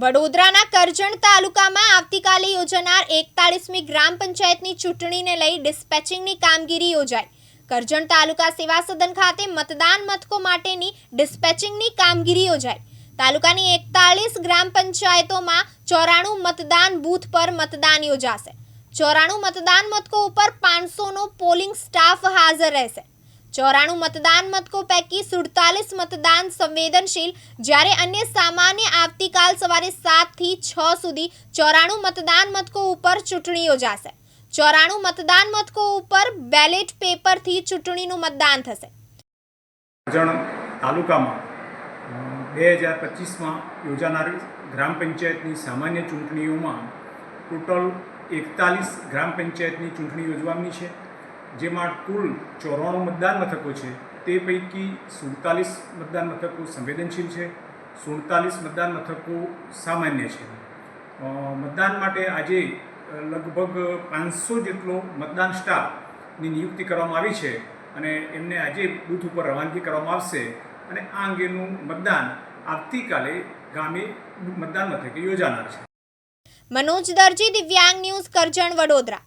વડોદરાના કરજણ તાલુકામાં આવતીકાલે યોજાનાર એકતાળીસમી ગ્રામ પંચાયતની ચૂંટણીને લઈ ડિસ્પેચિંગની કામગીરી યોજાઈ. કરજણ તાલુકા સેવા સદન ખાતે મતદાન મથકો માટેની ડિસ્પેચિંગની કામગીરી યોજાઈ. તાલુકાની એકતાળીસ ગ્રામ પંચાયતોમાં ચોરાણું મતદાન બૂથ પર મતદાન યોજાશે. ચોરાણું મતદાન મથકો ઉપર પાંચસોનો પોલિંગ સ્ટાફ હાજર રહેશે. ચોરાણું મતદાન મથકો પૈકી સુડતાલીસ મતદાન સંવેદનશીલ. જ્યારે અન્ય સામાન્ય આવતીકાલ સવારે સાતથી છ સુધી ચોરાણું મતદાન મથકો ઉપર ચૂંટણી યોજાશે. ચોરાણું મતદાન મથકો ઉપર બેલેટ પેપરથી ચૂંટણીનું મતદાન થશે. તાલુકામાં બે હજાર પચીસમાં યોજાનારી ગ્રામ પંચાયતની સામાન્ય ચૂંટણીઓમાં ટોટલ એકતાલીસ ગ્રામ પંચાયતની ચૂંટણી યોજવાની છે. જેમાં કુલ ચોરાણું મતદાન મથકો છે. તે પૈકી સુડતાલીસ મતદાન મથકો સંવેદનશીલ છે. સુડતાલીસ મતદાન મથકો સામાન્ય છે. મતદાન માટે આજે લગભગ પાંચસો જેટલો મતદાન સ્ટાફની નિયુક્તિ કરવામાં આવી છે અને એમને આજે બૂથ ઉપર રવાનગી કરવામાં આવશે અને આ અંગેનું મતદાન આવતીકાલે ગામે મતદાન મથકે યોજાનાર છે. મનોજ દરજી, દિવ્યાંગ ન્યૂઝ કરજણ, વડોદરા.